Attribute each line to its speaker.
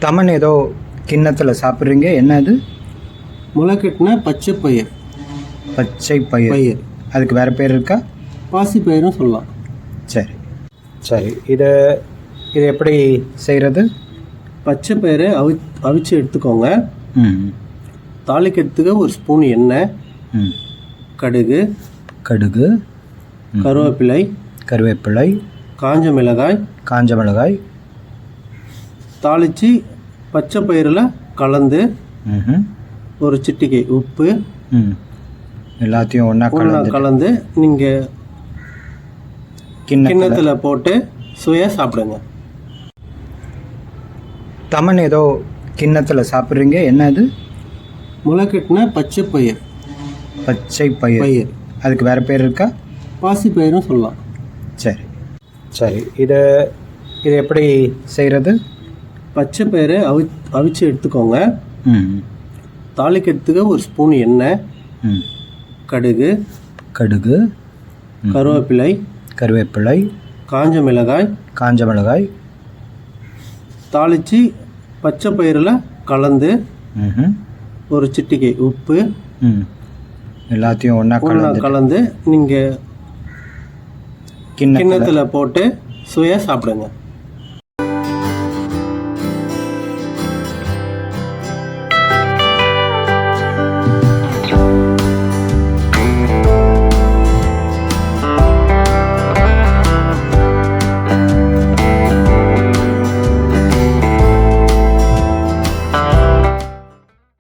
Speaker 1: தமன் ஏதோ கிண்ணத்தில் சாப்பிட்றீங்க. என்ன அது
Speaker 2: முளைக்கட்டின பச்சை பயிர்.
Speaker 1: பச்சை பயிர்.
Speaker 2: பயிர்.
Speaker 1: அதுக்கு வேறு பேர் இருக்கா?
Speaker 2: பாசி பயிரும் சொல்லலாம்.
Speaker 1: சரி. சரி. இதை இது எப்படி செய்கிறது
Speaker 2: பச்சை பயிரை அவி அவிச்சு எடுத்துக்கோங்க.
Speaker 1: ம்.
Speaker 2: தாளிக்கிறதுக்கு ஒரு ஸ்பூன் எண்ணெய்
Speaker 1: ம்.
Speaker 2: கடுகு
Speaker 1: கடுகு.
Speaker 2: கருவேப்பிலை
Speaker 1: கருவேப்பிலை.
Speaker 2: காஞ்ச மிளகாய்
Speaker 1: காஞ்ச மிளகாய்.
Speaker 2: தாளித்து பச்சை பயிரில் கலந்து. ஒரு சிட்டிகை உப்பு
Speaker 1: எல்லாத்தையும் ஒன்றா
Speaker 2: ஒன்றா
Speaker 1: கலந்து.
Speaker 2: கலந்து நீங்கள்
Speaker 1: கிண்ணத்தில்.
Speaker 2: கிண்ணத்தில் போட்டு சுவையாக சாப்பிடுங்க.
Speaker 1: தமன் ஏதோ கிண்ணத்தில் சாப்பிட்றீங்க. என்ன அது
Speaker 2: முளைக்கட்டின பச்சை பயிர்.
Speaker 1: பச்சை பயிர்.
Speaker 2: பயிர்.
Speaker 1: அதுக்கு வேறு பேர் இருக்கா?
Speaker 2: பாசி பயிரும் சொல்லலாம்.
Speaker 1: சரி. சரி. இதை இது எப்படி செய்கிறது
Speaker 2: பச்சை பயிரை அவி அவிச்சு எடுத்துக்கோங்க.
Speaker 1: ம்.
Speaker 2: தாளிக்கிறதுக்கு ஒரு ஸ்பூன் எண்ணெய் கடுகு
Speaker 1: கடுகு.
Speaker 2: கருவேப்பிலை
Speaker 1: கருவேப்பிலை
Speaker 2: காஞ்ச மிளகாய்.
Speaker 1: காஞ்ச மிளகாய்.
Speaker 2: தாளித்து பச்சை பயிரில் கலந்து. ஒரு சிட்டிகை உப்பு.
Speaker 1: ம். எல்லாத்தையும் ஒன்றா
Speaker 2: ஒன்றா
Speaker 1: கலந்து
Speaker 2: நீங்கள் கிண்ணத்தில். போட்டு சுவையாக சாப்பிடுங்க.